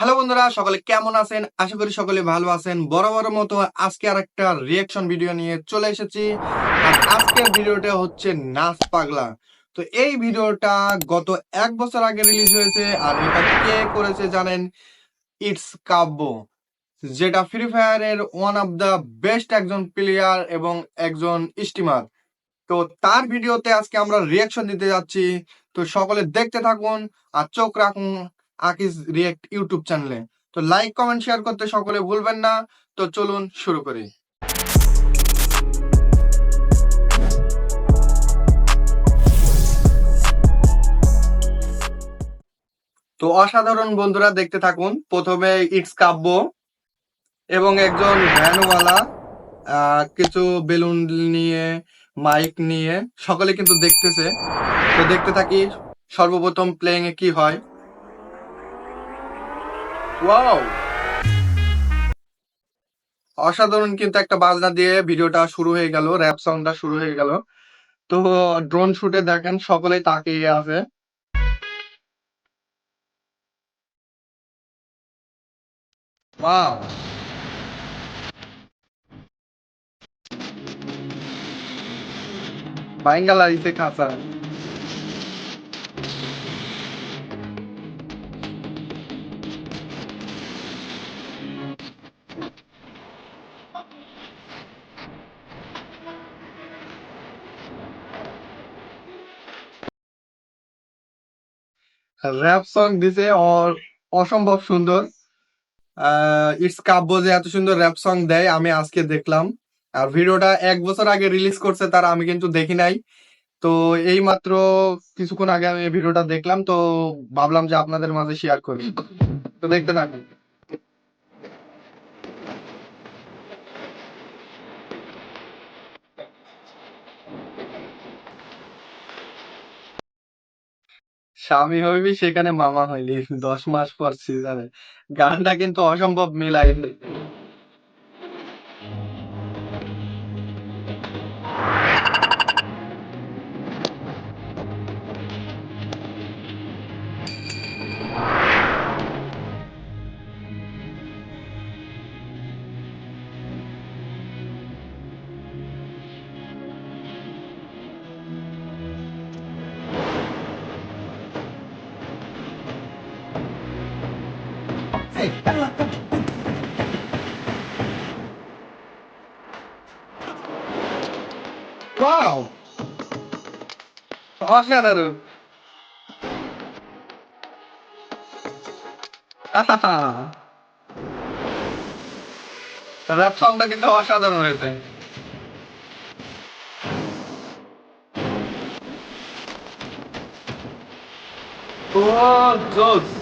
Hello বন্ধুরা, সকলে কেমন আছেন? আশা করি সকলে ভালো আছেন। বড় মতো আজকে আর একটা রিয়েকশন ভিডিও নিয়ে চলে এসেছি। আর আজকের ভিডিওটা হচ্ছে নাচ পাগলা। তো এই ভিডিওটা গত এক বছর আগে রিলিজ হয়েছে, আর এটা কে করেছে জানেন? ইটস কাব্য, যেটা ফ্রি ফায়ারের ওয়ান অফ দ্য বেস্ট একজন প্লেয়ার এবং একজন স্টিমার তো তার ভিডিওতে আজকে আমরা রিয়াকশন দিতে যাচ্ছি। তো সকলে দেখতে থাকুন আর চোখ রাখুন। আকিস রিয়েক্ট ইউটিউব চ্যানেলে তো লাইক কমেন্ট শেয়ার করতে সকলে ভুলবেন না। তো চলুন শুরু করি। তো অসাধারণ বন্ধুরা, দেখতে থাকুন। প্রথমে ইটস কাব্য এবং একজন ভ্যানওয়ালা কিছু বেলুন নিয়ে মাইক নিয়ে, সকলে কিন্তু দেখতেছে। তো দেখতে থাকি সর্বপ্রথম প্লেইং এ কি হয়। ওয়াও অসাধারণ কিন্তু একটা বাজনা দিয়ে ভিডিওটা শুরু হয়ে গেল র্যাপ সংটা শুরু হয়ে গেল। তো ড্রোন শুটে দেখেন, সকলেই তাকিয়ে আছে। ওয়াও বাইঙ্গা লাগিছে খাঁচা র্যাপ সং দিছে অসম্ভব সুন্দর। ইটস কাব্য যে এত সুন্দর র্যাপ সং দেয়, আমি আজকে দেখলাম। আর ভিডিওটা এক বছর আগে রিলিজ করছে, তার আমি কিন্তু দেখি নাই। তো এই মাত্র কিছুক্ষণ আগে আমি ভিডিওটা দেখলাম, তো ভাবলাম যে আপনাদের মাঝে শেয়ার করি। তো দেখতে থাকুন। স্বামী হইবি সেখানে মামা হইলি দশ মাস পর সিজারে গানটা কিন্তু অসম্ভব মিলাই ওয়াও অসাধারণ র্যাপ সংটা কিন্তু অসাধারণ হয়েছে। ও জোস।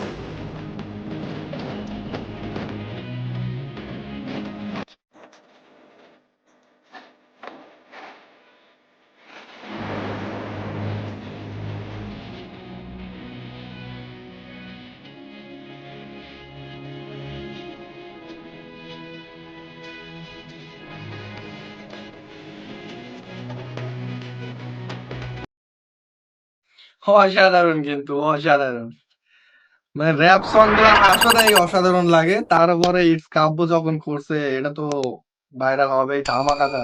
অসাধারণ কিন্তু, অসাধারণ। মানে র্যাপ সংগুলো আসলেই অসাধারণ লাগে। তারপরে ইটস কাব্য যখন করছে, এটা তো ভাইরাল হবেই ধামাকাটা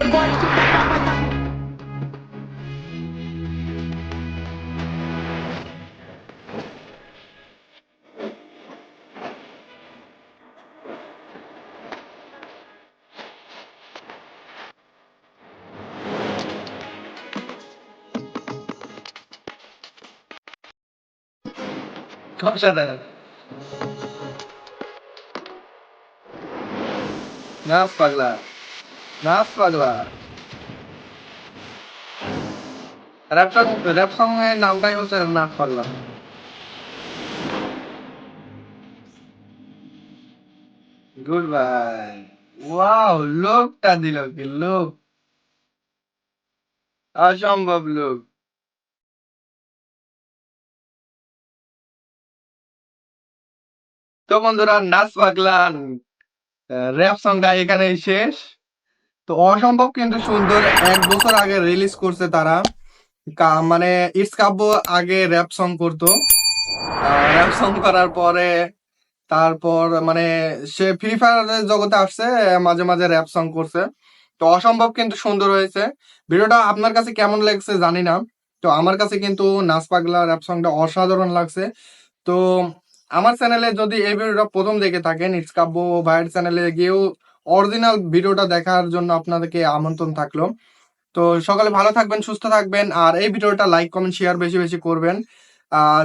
অসাধারণ পাগলা পাগলা। নামটাই হচ্ছে পাগলা। গুড ওয়াও লোকটা দিল কি লোক? অসম্ভব লোক। তো বন্ধুরা, নাচ পাগলা র্যাপ সংটা এখানেই শেষ। তো অসম্ভব কিন্তু সুন্দর, এক বছর আগে রিলিজ করছে তারা। মানে ইটস কাব্য আগে র্যাপ সং করতো। র্যাপ সং করার পরে, তারপর মানে সে ফ্রি ফায়ারের জগতে আসছে, মাঝে মাঝে র্যাপ সং করছে। তো অসম্ভব কিন্তু সুন্দর হয়েছে। ভিডিওটা আপনার কাছে কেমন লাগছে জানি না। তো আমার কাছে কিন্তু নাচ পাগলা র্যাপ সংটা অসাধারণ লাগছে। তো আমার চ্যানেলে যদি এই ভিডিওটা প্রথম দেখে থাকেন ইটস কাব্য ভাইয়ের চ্যানেলে গিয়েও অরিজিনাল ভিডিওটা দেখার জন্য আপনাদেরকে আমন্ত্রণ থাকল। তো সকালে ভালো থাকবেন, সুস্থ থাকবেন, আর এই ভিডিওটা লাইক কমেন্ট শেয়ার বেশি বেশি করবেন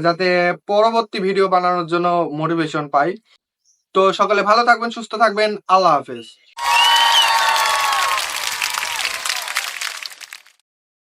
যাতে পরবর্তী ভিডিও বানানোর জন্য মোটিভেশন পাই। তো সকালে ভালো থাকবেন, সুস্থ থাকবেন, আল্লাহ হাফেজ।